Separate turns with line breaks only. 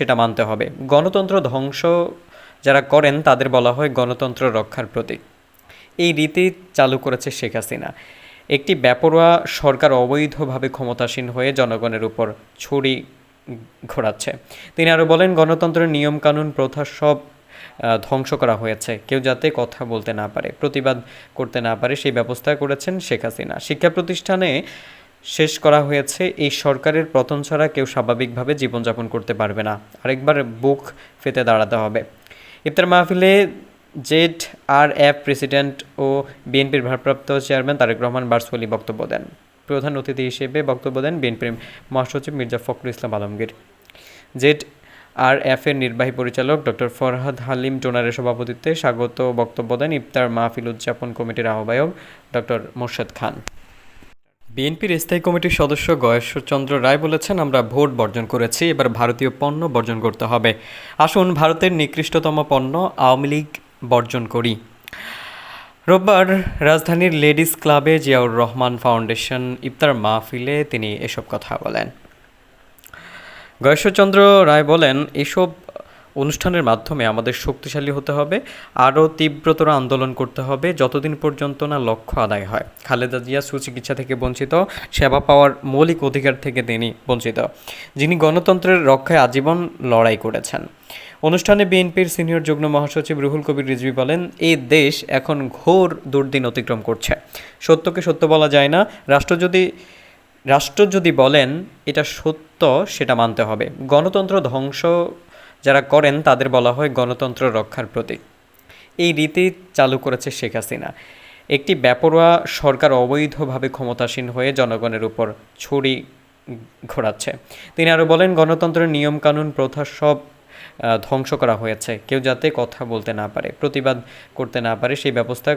সেটা মানতে হবে গণতন্ত্র ধ্বংস যারা করেন তাদের বলা হয় গণতন্ত্র রক্ষার প্রতীক এই রীতি চালু করেছে শেখ হাসিনা একটি ব্যাপরোয়া সরকার অবৈধভাবে ক্ষমতাসীন হয়ে জনগণের উপর ছুরি ঘোরাচ্ছে তিনি আরও বলেন গণতন্ত্রের নিয়মকানুন প্রথা সব ধ্বংস করা হয়েছে কেউ যাতে কথা বলতে না পারে প্রতিবাদ করতে না পারে সেই ব্যবস্থা করেছেন শেখ হাসিনা শিক্ষা প্রতিষ্ঠানে শেষ করা হয়েছে এই সরকারের পতন ছাড়া কেউ স্বাভাবিকভাবে জীবনযাপন করতে পারবে না আরেকবার বুক ফেতে দাঁড়াতে হবে ইফতার মাহফিলে জেড আর এফ প্রেসিডেন্ট ও বিএনপির ভারপ্রাপ্ত চেয়ারম্যান তারেক রহমান বার্সওয়ালি বক্তব্য দেন প্রধান অতিথি হিসেবে বক্তব্য দেন বিএনপির মহাসচিব Mirza Fakhrul Islam Alamgir Z R F এর নির্বাহী পরিচালক ডক্টর ফরহাদ হালিম টোনারের সভাপতিত্বে স্বাগত বক্তব্য দেন ইফতার মাহফিল উদযাপন কমিটির আহ্বায়ক ডক্টর মোর্শেদ খান
বিএনপির স্থায়ী কমিটির সদস্য গয়েশ্বর চন্দ্র রায় বলেছেন আমরা ভোট বর্জন করেছি এবার ভারতীয় পণ্য বর্জন করতে হবে আসুন ভারতের নিকৃষ্টতম পণ্য আওয়ামী লীগ বর্জন করি রোববার রাজধানীর লেডিস ক্লাবে জিয়াউর রহমান ফাউন্ডেশন ইফতার মাহফিলে তিনি এসব কথা বলেন গয়েশ্বরচন্দ্র রায় বলেন এসব অনুষ্ঠানের মাধ্যমে আমাদের শক্তিশালী হতে হবে আরও তীব্রতর আন্দোলন করতে হবে যতদিন পর্যন্ত না লক্ষ্য আদায় হয় খালেদা জিয়া সুচিকিৎসা থেকে বঞ্চিত সেবা পাওয়ার মৌলিক অধিকার থেকে তিনি বঞ্চিত যিনি গণতন্ত্রের রক্ষায় আজীবন লড়াই করেছেন অনুষ্ঠানে বিএনপির সিনিয়র যুগ্ম মহাসচিব রুহুল কবির রিজভি বলেন এই দেশ এখন ঘোর দুর্দিন অতিক্রম করছে সত্যকে সত্য বলা যায় না রাষ্ট্র যদি রাষ্ট্র যদি বলেন এটা সত্য সেটা মানতে হবে গণতন্ত্র ধ্বংস যারা করেন তাদের বলা হয় গণতন্ত্র রক্ষার প্রতীক এই রীতি চালু করেছে শেখ হাসিনা একটি বেপরোয়া সরকার অবৈধভাবে ক্ষমতাসীন হয়ে জনগণের উপর ছুরি ঘোরাচ্ছে তিনি আরও বলেন গণতন্ত্রের নিয়মকানুন প্রথা সব ধ্বংস করা হয়েছে কেউ যাতে কথা বলতে না পারে প্রতিবাদ করতে না পারে সেই ব্যবস্থা